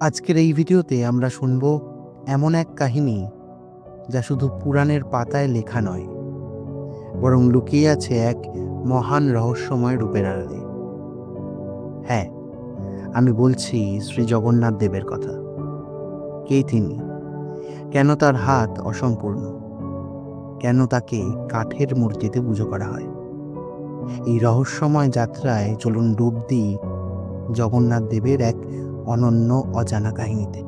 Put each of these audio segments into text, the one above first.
আজকের এই ভিডিওতে আমরা শুনব এমন এক কাহিনী যা শুধু পুরাণের পাতায় লেখা নয়, বরং লুকিয়ে আছে এক মহান রহস্যময় রূপের আড়ালে। হ্যাঁ আমি বলছি শ্রী জগন্নাথ দেবের কথা। কে তিনি? কেন তার হাত অসম্পূর্ণ? কেন তাকে কাঠের মূর্তিতে পুজো করা হয়? এই রহস্যময় যাত্রায় চলুন ডুব দিই জগন্নাথ দেবের এক অনন্য অজানা কাহিনীতে।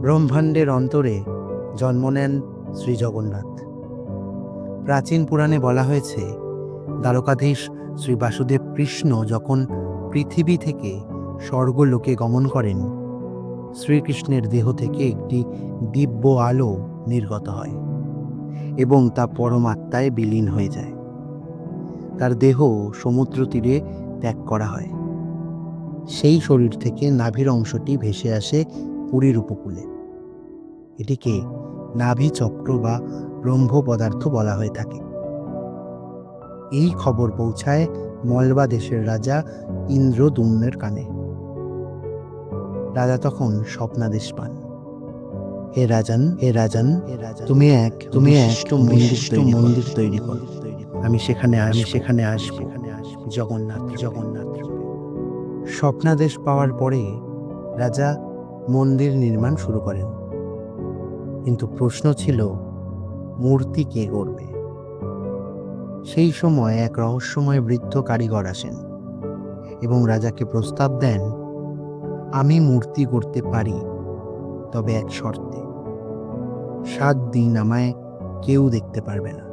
ব্রহ্মাণ্ডের অন্তরে জন্ম নেন শ্রী জগন্নাথ। প্রাচীন পুরাণে বলা হয়েছে, দ্বারকাধীশ শ্রী বাসুদেব কৃষ্ণ যখন পৃথিবী থেকে স্বর্গলোকে গমন করেন, শ্রীকৃষ্ণের দেহ থেকে একটি দিব্য আলো নির্গত হয় এবং তা পরমাত্মায় বিলীন হয়ে যায়। তার দেহ সমুদ্র তীরে ত্যাগ করা হয়। সেই শরীর থেকে নাভির অংশটি ভেসে আসে পুরীর উপকূলে। এটিকে নাভি চক্র বা ব্রহ্ম পদার্থ বলা হয়ে থাকে। এই খবর পৌঁছায় মলবা দেশের রাজা ইন্দ্রদুম্নের কানে। রাজা তখন স্বপ্নাদেশ পান। হে রাজান হে রাজান তুমি এক তুমি এক নির্দিষ্ট মন্দির তৈরি করো। আমি সেখানে আমি সেখানে আসব। জগন্নাথ। জগন্নাথ। স্বপ্নাদেশ পাওয়ার পরে রাজা মন্দির নির্মাণ শুরু করেন। কিন্তু প্রশ্ন ছিল, মূর্তি কে করবে? সেই সময় এক রহস্যময় বৃদ্ধ কারিগর আসেন এবং রাজাকে প্রস্তাব দেন, আমি মূর্তি করতে পারি, তবে এক শর্তে। সাত দিন আমায় কেউ দেখতে পারবে না।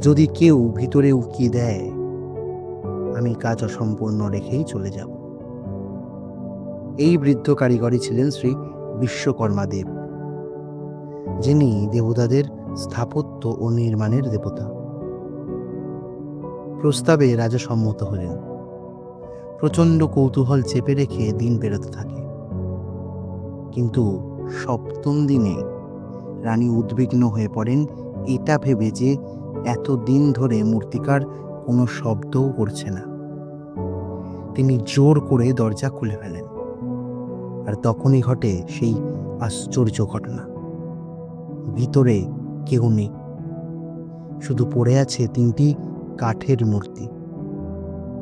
যদি কেউ ভিতরে উকিয়ে দেয় আমি কাজ অসম্পূর্ণ রেখেই চলে যাব। এই বৃদ্ধ কারিগরই ছিলেন শ্রী বিশ্বকর্মা দেব, যিনি দেবতাদের স্থাপত্য ও নির্মাণের দেবতা। প্রস্তাবে রাজা সম্মত হলেন। প্রচণ্ড কৌতূহল চেপে রেখে দিন পেরোতে থাকে। কিন্তু সপ্তম দিনে রানী উদ্বিগ্ন হয়ে পড়েন এটা ভেবে যে এত দিন ধরে মূর্তিকার কোনো শব্দও করছে না। তিনি জোর করে দরজা খুলে ফেলেন। আর তখনই ঘটে সেই আশ্চর্য ঘটনা। ভিতরে কেউ নেই। শুধু পড়ে আছে তিনটি কাঠের মূর্তি।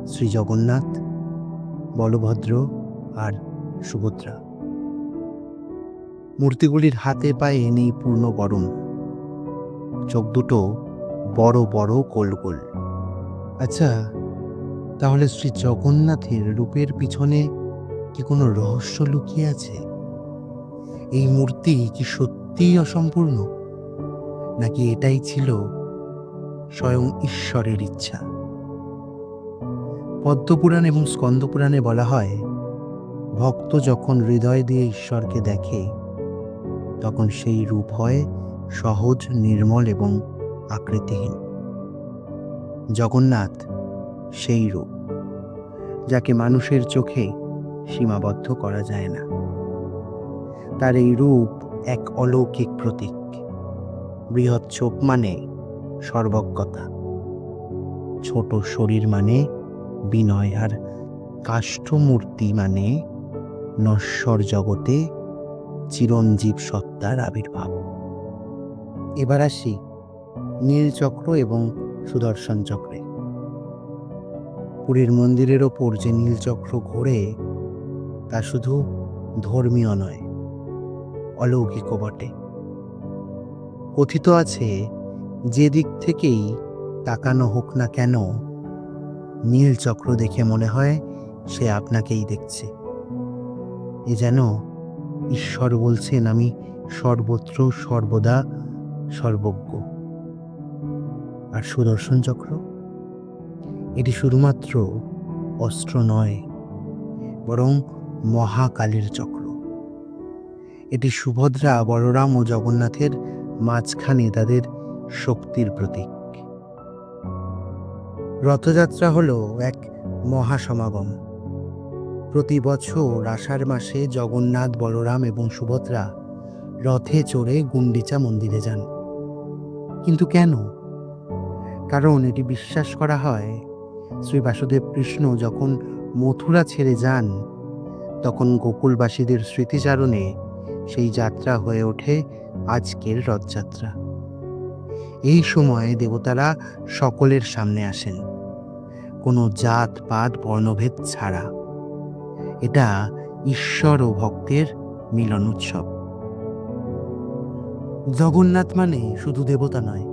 শ্রী জগন্নাথ, বলভদ্র আর সুভদ্রা। মূর্তিগুলির হাতে পায়ে নেই পূর্ণ গরম। চোখ দুটো বড় বড় গোল গোল। আচ্ছা তাহলে শ্রী জগন্নাথের রূপের পিছনে কি কোনো রহস্য লুকিয়ে আছে? এই মূর্তি কি সত্যিই অসম্পূর্ণ? নাকি এটাই ছিল স্বয়ং ঈশ্বরের ইচ্ছা? পদ্মপুরাণ এবং স্কন্দপুরাণে বলা হয়, ভক্ত যখন হৃদয় দিয়ে ঈশ্বরকে দেখে, তখন সেই রূপ হয় সহজ, নির্মল এবং আকৃতিহীন। জগন্নাথ সেই রূপ, যাকে মানুষের চোখে সীমাবদ্ধ করা যায় না। তার এই রূপ এক অলৌকিক প্রতীক। বৃহৎ চোখ মানে সর্বজ্ঞতা। ছোট শরীর মানে বিনয় আর কাষ্ঠমূর্তি মানে নশ্বর জগতে চিরঞ্জীব সত্তার আবির্ভাব। এবার আসি নীলচক্র এবং সুদর্শন চক্রে। পুরীর মন্দিরের ওপর যে নীলচক্র ঘোরে, তা শুধু ধর্মীয় নয় অলৌকিকও বটে। কথিত আছে, যে দিক থেকেই তাকানো হোক না কেন নীল চক্র দেখে মনে হয় সে আপনাকেই দেখছে। এ যেন ঈশ্বর বলছেন, আমি সর্বত্র সর্বদা সর্বজ্ঞ। আর সুদর্শন চক্র? এটি শুধুমাত্র অস্ত্র নয়, বরং মহাকালের চক্র। এটি সুভদ্রা, বলরাম ও জগন্নাথের মাঝখানে তাদের শক্তির প্রতীক। রথযাত্রা হলো এক মহাসমাগম। প্রতি বছর আষাঢ় মাসে জগন্নাথ, বলরাম এবং সুভদ্রা রথে চড়ে গুন্ডিচা মন্দিরে যান। কিন্তু কেন? কারণ এটি বিশ্বাস করা হয় শ্রী বাসুদেব কৃষ্ণ যখন মথুরা ছেড়ে যান, তখন গোকুলবাসীদের স্মৃতিচারণে সেই যাত্রা হয়ে ওঠে আজকের রথযাত্রা। এই সময়ে দেবতারা সকলের সামনে আসেন। কোনো জাত, পাত, বর্ণভেদ ছাড়া। এটা ঈশ্বর ও ভক্তের মিলন উৎসব। জগন্নাথ মানে শুধু দেবতা নয়,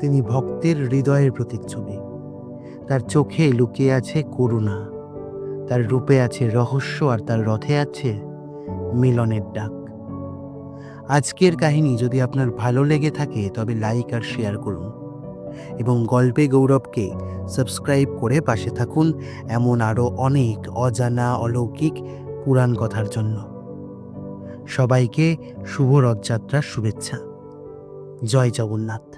তিনি ভক্তের হৃদয়ের প্রতিচ্ছবি। তার চোখে লুকিয়ে আছে করুণা। তার রূপে আছে রহস্য আর তার রথে আছে মিলনের ডাক। আজকের কাহিনী যদি আপনার ভালো লেগে থাকে, তবে লাইক আর শেয়ার করুন। এবং গল্পে গৌরবকে সাবস্ক্রাইব করে পাশে থাকুন এমন আরও অনেক অজানা, অলৌকিক, পুরাণ কথার জন্য। সবাইকে শুভ রথযাত্রার শুভেচ্ছা। জয় জগন্নাথ।